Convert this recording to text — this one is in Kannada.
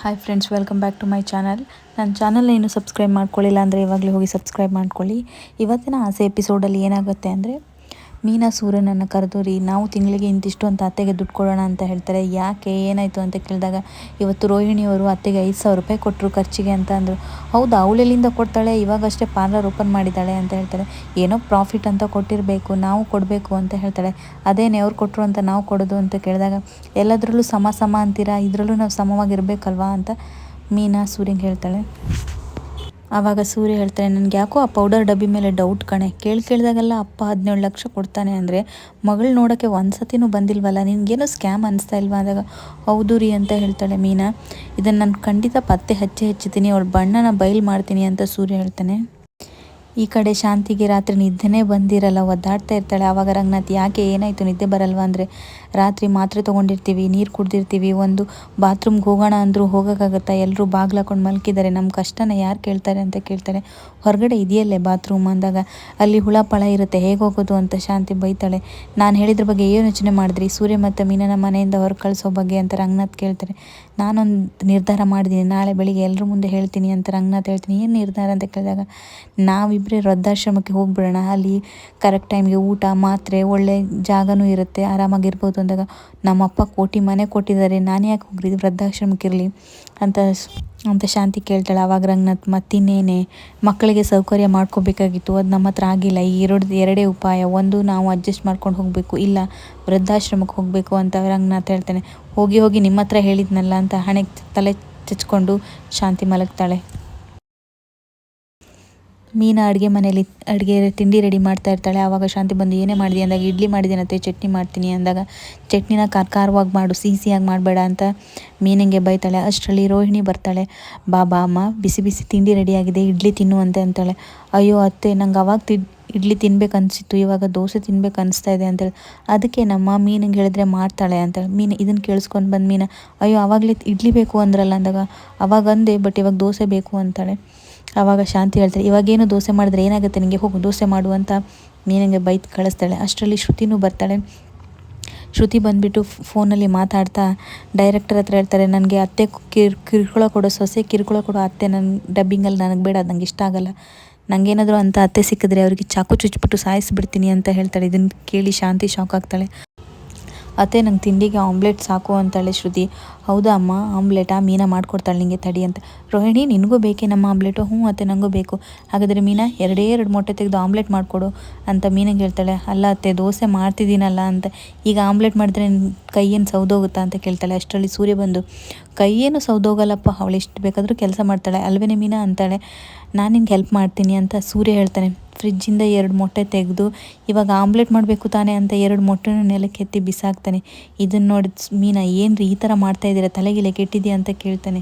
Hi friends welcome back to my channel ನನ್ನ ಚಾನಲ್ ಏನು ಸಬ್ಸ್ಕ್ರೈಬ್ ಮಾಡ್ಕೊಳ್ಳಿಲ್ಲ ಅಂದರೆ ಇವಾಗಲೇ ಹೋಗಿ ಸಬ್ಸ್ಕ್ರೈಬ್ ಮಾಡ್ಕೊಳ್ಳಿ. ಇವತ್ತಿನ ಆಸೆ ಎಪಿಸೋಡಲ್ಲಿ ಏನಾಗುತ್ತೆ ಅಂದರೆ ಮೀನಾ ಸೂರ್ಯನನ್ನು ಕರೆದು ರೀ ನಾವು ತಿಂಗಳಿಗೆ ಇಂತಿಷ್ಟು ಅಂತ ಅತ್ತೆಗೆ ದುಡ್ಡು ಕೊಡೋಣ ಅಂತ ಹೇಳ್ತಾರೆ. ಯಾಕೆ? ಏನಾಯಿತು ಅಂತ ಕೇಳಿದಾಗ, ಇವತ್ತು ರೋಹಿಣಿಯವರು ಅತ್ತೆಗೆ ಐದು ಸಾವಿರ ರೂಪಾಯಿ ಕೊಟ್ಟರು ಖರ್ಚಿಗೆ ಅಂತ ಅಂದರು. ಹೌದು ಅವಳೆಲ್ಲಿಂದ ಕೊಡ್ತಾಳೆ? ಇವಾಗಷ್ಟೇ ಪಾರ್ಲರ್ ಓಪನ್ ಮಾಡಿದ್ದಾಳೆ ಅಂತ ಹೇಳ್ತಾರೆ. ಏನೋ ಪ್ರಾಫಿಟ್ ಅಂತ ಕೊಟ್ಟಿರಬೇಕು, ನಾವು ಕೊಡಬೇಕು ಅಂತ ಹೇಳ್ತಾಳೆ ಅದೇನೇ, ಅವ್ರು ಕೊಟ್ಟರು ಅಂತ ನಾವು ಕೊಡೋದು ಅಂತ ಕೇಳಿದಾಗ, ಎಲ್ಲದರಲ್ಲೂ ಸಮ ಸಮ ಅಂತೀರಾ? ಇದರಲ್ಲೂ ನಾವು ಸಮವಾಗಿರಬೇಕಲ್ವಾ? ಅಂತ ಮೀನಾ ಸೂರ್ಯಂಗೆ ಹೇಳ್ತಾಳೆ. ಆವಾಗ ಸೂರ್ಯ ಹೇಳ್ತಾನೆ, ನನಗೆ ಯಾಕೋ ಆ ಪೌಡರ್ ಡಬ್ಬಿ ಮೇಲೆ ಡೌಟ್ ಕಣೆ. ಕೇಳಿ ಕೇಳಿದಾಗೆಲ್ಲ ಅಪ್ಪ ಹದಿನೇಳು ಲಕ್ಷ ಕೊಡ್ತಾನೆ ಅಂದರೆ ಮಗಳು ನೋಡೋಕ್ಕೆ ಒಂದು ಸತಿನೂ ಬಂದಿಲ್ವಲ್ಲ, ನಿನಗೇನು ಸ್ಕ್ಯಾಮ್ ಅನಿಸ್ತಾ ಇಲ್ವಾ ಅಂದಾಗ, ಹೌದು ರೀ ಅಂತ ಹೇಳ್ತಾಳೆ ಮೀನಾ. ಇದನ್ನು ನಾನು ಖಂಡಿತ ಪತ್ತೆ ಹಚ್ಚಿ ಹಚ್ಚುತ್ತೀನಿ ಅವಳ ಬಣ್ಣನ ಬಯಲು ಮಾಡ್ತೀನಿ ಅಂತ ಸೂರ್ಯ ಹೇಳ್ತಾನೆ. ಈ ಕಡೆ ಶಾಂತಿಗೆ ರಾತ್ರಿ ನಿದ್ದೆನೇ ಬಂದಿರಲ್ಲ, ಒದ್ದಾಡ್ತಾ ಇರ್ತಾಳೆ. ಆವಾಗ ರಂಗನಾಥ್, ಯಾಕೆ ಏನಾಯಿತು? ನಿದ್ದೆ ಬರಲ್ವಾ? ಅಂದರೆ, ರಾತ್ರಿ ಮಾತ್ರೆ ತೊಗೊಂಡಿರ್ತೀವಿ, ನೀರು ಕುಡ್ದಿರ್ತೀವಿ, ಒಂದು ಬಾತ್ರೂಮ್ಗೆ ಹೋಗೋಣ ಅಂದರೂ ಹೋಗೋಕ್ಕಾಗತ್ತಾ? ಎಲ್ಲರೂ ಬಾಗ್ಲು ಹಾಕೊಂಡು ಮಲ್ಕಿದ್ದಾರೆ. ನಮ್ಮ ಕಷ್ಟನ ಯಾರು ಕೇಳ್ತಾರೆ ಅಂತ ಕೇಳ್ತಾರೆ ಹೊರಗಡೆ ಇದೆಯಲ್ಲೇ ಬಾತ್ರೂಮ್? ಅಂದಾಗ, ಅಲ್ಲಿ ಹುಳ ಪಳ ಇರುತ್ತೆ, ಹೇಗೆ ಹೋಗೋದು? ಅಂತ ಶಾಂತಿ ಬೈತಾಳೆ. ನಾನು ಹೇಳಿದ್ರ ಬಗ್ಗೆ ಏನು ಯೋಚನೆ ಮಾಡಿದ್ರಿ? ಸೂರ್ಯ ಮತ್ತು ಮೀನನ ಮನೆಯಿಂದ ಹೊರ ಕಳಿಸೋ ಬಗ್ಗೆ? ಅಂತ ರಂಗನಾಥ್ ಕೇಳ್ತಾರೆ. ನಾನೊಂದು ನಿರ್ಧಾರ ಮಾಡಿದ್ದೀನಿ ನಾಳೆ ಬೆಳಿಗ್ಗೆ ಎಲ್ಲರ ಮುಂದೆ ಹೇಳ್ತೀನಿ ಅಂತ ರಂಗನಾಥ್ ಹೇಳ್ತೀನಿ. ಏನು ನಿರ್ಧಾರ? ಅಂತ ಕೇಳಿದಾಗ ನಾವಿಬ್ಬರೇ ವೃದ್ಧಾಶ್ರಮಕ್ಕೆ ಹೋಗ್ಬಿಡೋಣ. ಅಲ್ಲಿ ಕರೆಕ್ಟ್ ಟೈಮ್ಗೆ ಊಟ, ಮಾತ್ರೆ, ಒಳ್ಳೆ ಜಾಗನೂ ಇರುತ್ತೆ. ಆರಾಮಾಗಿರ್ಬೋದು ಅಂದಾಗ ನಮ್ಮಪ್ಪ ಕೋಟಿ ಮನೆ ಕೊಟ್ಟಿದ್ದಾರೆ. ನಾನು ಯಾಕೆ ಹೋಗ್ರಿ? ವೃದ್ಧಾಶ್ರಮಕ್ಕೆ ಇರಲಿ ಅಂತ ಅಂತ ಶಾಂತಿ ಕೇಳ್ತಾಳೆ. ಆವಾಗ ರಂಗನಾಥ್ ಮತ್ತಿನ್ನೇನೆ ಮಕ್ಕಳಿಗೆ ಸೌಕರ್ಯ ಮಾಡ್ಕೋಬೇಕಾಗಿತ್ತು. ಅದು ನಮ್ಮ ಹತ್ರ ಆಗಿಲ್ಲ. ಈ ಎರಡು, ಎರಡೇ ಉಪಾಯ. ಒಂದು, ನಾವು ಅಡ್ಜಸ್ಟ್ ಮಾಡ್ಕೊಂಡು ಹೋಗಬೇಕು. ಇಲ್ಲ, ವೃದ್ಧಾಶ್ರಮಕ್ಕೆ ಹೋಗಬೇಕು ಅಂತ ರಂಗನಾಥ್ ಹೇಳ್ತಾನೆ. ಹೋಗಿ ಹೋಗಿ ನಿಮ್ಮ ಹತ್ರ ಹೇಳಿದ್ನಲ್ಲ ಅಂತ ಹಣೆಗೆ ತಲೆ ಚಚ್ಕೊಂಡು ಶಾಂತಿ ಮಲಗ್ತಾಳೆ. ಮೀನಾ ಅಡುಗೆ ಮನೇಲಿ, ಅಡುಗೆ ತಿಂಡಿ ರೆಡಿ ಮಾಡ್ತಾ ಇರ್ತಾಳೆ. ಆವಾಗ ಶಾಂತಿ ಬಂದು, ಏನೇ ಮಾಡಿದೆ? ಅಂದಾಗ, ಇಡ್ಲಿ ಮಾಡಿದಿನಂತೆ ಚಟ್ನಿ ಮಾಡ್ತೀನಿ. ಅಂದಾಗ, ಚಟ್ನಿನ ಖಾರ ಖಾರವಾಗಿ ಮಾಡು, ಸಿಹಿಸಿಯಾಗಿ ಮಾಡಬೇಡ ಅಂತ ಮೀನಿಗೆ ಬೈತಾಳೆ. ಅಷ್ಟರಲ್ಲಿ ರೋಹಿಣಿ ಬರ್ತಾಳೆ. ಬಾ ಬಾ ಅಮ್ಮ, ಬಿಸಿ ಬಿಸಿ ತಿಂಡಿ ರೆಡಿಯಾಗಿದೆ ಇಡ್ಲಿ ತಿನ್ನುವಂತೆ ಅಂತಾಳೆ. ಅಯ್ಯೋ, ಅತ್ತೆ, ನಂಗೆ ಅವಾಗ ತಿ, ಇಡ್ಲಿ ತಿನ್ಬೇಕು ಅನಿಸಿತ್ತು, ಇವಾಗ ದೋಸೆ ತಿನ್ಬೇಕು ಅನಿಸ್ತಾ ಇದೆ ಅಂತೇಳಿ. ಅದಕ್ಕೆ ನಮ್ಮ ಮೀನಿಗೆ ಹೇಳಿದ್ರೆ ಮಾಡ್ತಾಳೆ ಅಂತೇಳಿ. ಮೀನು ಇದನ್ನು ಕೇಳಿಸ್ಕೊಂಡು ಬಂದು ಮೀನು, ಅಯ್ಯೋ ಆವಾಗಲೇ ಇಡ್ಲಿ ಬೇಕು ಅಂದ್ರಲ್ಲ ಅಂದಾಗ, ಅವಾಗ ಅಂದೆ, ಬಟ್ ಇವಾಗ ದೋಸೆ ಬೇಕು ಅಂತಾಳೆ. ಆವಾಗ ಶಾಂತಿ ಹೇಳ್ತಾರೆ, ಇವಾಗೇನು ದೋಸೆ ಮಾಡಿದ್ರೆ ಏನಾಗುತ್ತೆ ನಿನಗೆ ಹೋಗು, ದೋಸೆ ಮಾಡು ಅಂತ ಮೀನಿಗೆ ಬೈತ್ ಕಳಿಸ್ತಾಳೆ. ಅಷ್ಟರಲ್ಲಿ ಶ್ರುತಿನೂ ಬರ್ತಾಳೆ. ಶ್ರುತಿ ಬಂದುಬಿಟ್ಟು ಫೋನಲ್ಲಿ ಮಾತಾಡ್ತಾ ಡೈರೆಕ್ಟರ್ ಹತ್ರ ಹೇಳ್ತಾರೆ, ನನಗೆ ಅತ್ತೆ ಕಿರ್, ಕಿರುಕುಳ ಕೊಡೋ ಸೊಸೆ, ಕಿರುಕುಳ ಕೊಡೋ ಅತ್ತೆ ನನ್ನ ಡಬ್ಬಿಂಗಲ್ಲಿ ನನಗೆ ಬೇಡ, ನಂಗೆ ಇಷ್ಟ ಆಗಲ್ಲ. ನನಗೇನಾದರೂ ಅಂತ ಅತ್ತೆ ಸಿಕ್ಕಿದ್ರೆ ಅವರಿಗೆ ಚಾಕು ಚುಚ್ಚಿಬಿಟ್ಟು ಸಾಯಿಸಿಬಿಡ್ತೀನಿ ಅಂತ ಹೇಳ್ತಾಳೆ. ಇದನ್ನು ಕೇಳಿ ಶಾಂತಿ ಶಾಕ್ ಆಗ್ತಾಳೆ. ಅತ್ತೆ, ನಂಗೆ ತಿಂಡಿಗೆ ಆಮ್ಲೆಟ್ ಸಾಕು ಅಂತಾಳೆ ಶ್ರುತಿ. ಹೌದಾ ಅಮ್ಮ, ಆಮ್ಲೆಟಾ? ಮೀನಾ ಮಾಡ್ಕೊಡ್ತಾಳೆ ನಿಂಗೆ ತಡಿ ಅಂತ. ರೋಹಿಣಿ, ನಿನಗೂ ಬೇಕೇ ನಮ್ಮ ಆಮ್ಲೆಟು? ಹ್ಞೂ ಅತ್ತೆ ನನಗೂ ಬೇಕು. ಹಾಗಾದರೆ ಮೀನಾ, ಎರಡೇ ಎರಡು ಮೊಟ್ಟೆ ತೆಗೆದು ಆಮ್ಲೆಟ್ ಮಾಡಿಕೊಡು ಅಂತ ಮೀನಿಗೆ ಹೇಳ್ತಾಳೆ. ಅಲ್ಲ ಅತ್ತೆ, ದೋಸೆ ಮಾಡ್ತಿದ್ದೀನಲ್ಲ ಅಂತ. ಈಗ ಆಮ್ಲೆಟ್ ಮಾಡಿದ್ರೆ ಕೈಯೇನು ಸೌದೋಗುತ್ತಾ ಅಂತ ಕೇಳ್ತಾಳೆ. ಅಷ್ಟರಲ್ಲಿ ಸೂರ್ಯ ಬಂದು ಕೈಯೇನು ಸೌದೋಗಲ್ಲಪ್ಪ, ಅವಳು ಎಷ್ಟು ಬೇಕಾದರೂ ಕೆಲಸ ಮಾಡ್ತಾಳೆ, ಅಲ್ವೇನೆ ಮೀನಾ? ಅಂತಾಳೆ. ನಾನು ನಿಂಗೆ ಹೆಲ್ಪ್ ಮಾಡ್ತೀನಿ ಅಂತ ಸೂರ್ಯ ಹೇಳ್ತಾನೆ. ಫ್ರಿಜ್ಜಿಂದ ಎರಡು ಮೊಟ್ಟೆ ತೆಗೆದು ಇವಾಗ ಆಮ್ಲೆಟ್ ಮಾಡಬೇಕು ತಾನೇ ಅಂತ ಎರಡು ಮೊಟ್ಟೆನೂ ನೆಲಕ್ಕೆ ಎತ್ತಿ ಬಿಸಾಕ್ತಾನೆ. ಇದನ್ನು ಮೀನಾ ಏನು ರೀ ಈ ಥರ ಮಾಡ್ತಾಯಿದ್ದೀರಾ ತಲೆಗಿಲೆ ಕೆಟ್ಟಿದೆಯಾ ಅಂತ ಕೇಳ್ತಾನೆ.